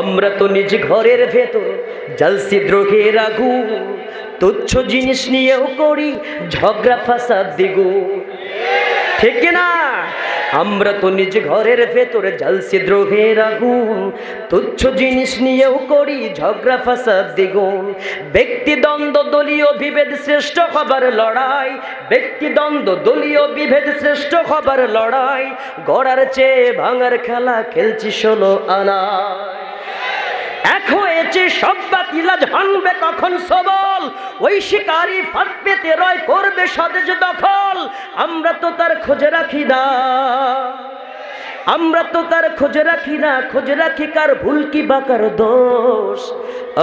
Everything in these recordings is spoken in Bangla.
আমরা তো নিজ ঘরের ভেতর জলসি, দ্রোহের আগুন, তুচ্ছ জিনিস নিয়েও করি, ঝগড়া, ফাসাদ দিগু। ঠিক না আমরা তো নিজ ঘরের ভেতরে জলসি, দ্রোহের আগুন, তুচ্ছ জিনিস নিয়েও করি, ঝগড়া, ফাসাদ দ্বিগুণ ব্যক্তিদ্বন্দ্ব দলীয় বিভেদ শ্রেষ্ঠ হবার লড়াই ব্যক্তিদ্বন্দ্ব দলীয় বিভেদ শ্রেষ্ঠ হবার লড়াই, গড়ার চেয়ে ভাঙার খেলা খেলছি ষোলো আনা এক সব সবল ওই করবে আমরা তো তার খোঁজে রাখি না তার খোঁজে রাখি কার ভুল কি বাকার দোষ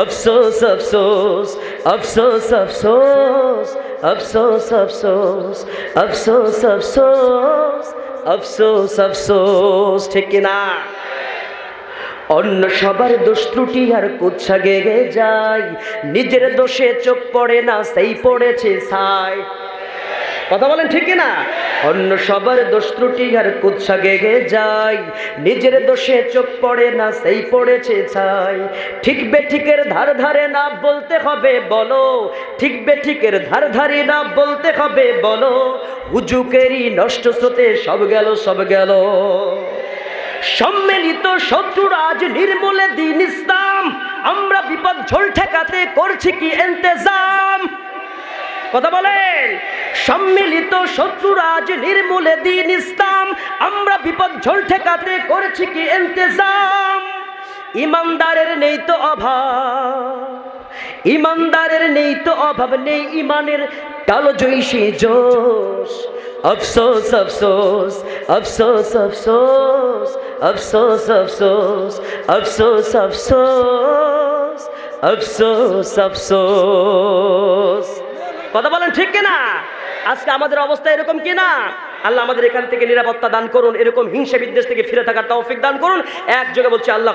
আফসোস আফসোস আফসোস আফসোস আফসোস আফসোস আফসোস আফসোস আফসোস আফসোস ঠিক অন্য সবার দোষ ত্রুটি আর কুচ্ছা গেগে যায়। নিজের দোষে চোখ পড়ে না, সেই পড়েছে ছাই। কথা বলেন ঠিক না অন্য সবার দোষ ত্রুটি আর কুচ্ছা গেগে যায়। নিজের দোষে চোখ পড়ে না, সেই পড়েছে ছাই। ঠিক বেঠিকের ধার ধারে না বলতে হবে, বলো। ঠিক বেঠিকের ধার ধারে না বলতে হবে, বলো। হুজুকেরই নষ্ট স্রোতে সব গেল সব গেল। সম্মিলিত শত্রুর আজ নির্মূলে দিন ইসলাম। আমরা বিপদ ঝোল ঠেকাতে করছি কি এন্তেজাম কথা বলেন। সম্মিলিত শত্রুর আজ নির্মূলে দিন ইসলাম। আমরা বিপদ ঝোল ঠেকাতে করছি কি এন্তেজাম ইমানদারের নেই তো অভাব। ইমানদারের নেই তো অভাব নেই ইমানের কালো জৈসী জোশ। আফসোস আফসোস আফসোস আফসোস। আফসোস আফসোস আফসোস আফসোস আফসোস আফসোস কথা বলেন ঠিক কিনা? আজকে আমাদের অবস্থা এরকম কিনা? আল্লাহ আমাদের এখান থেকে নিরাপত্তা দান করুন, এরকম হিংসা বিদ্বেষ থেকে ফিরে থাকার তৌফিক দান করুন। এক যোগে বলছি আল্লাহ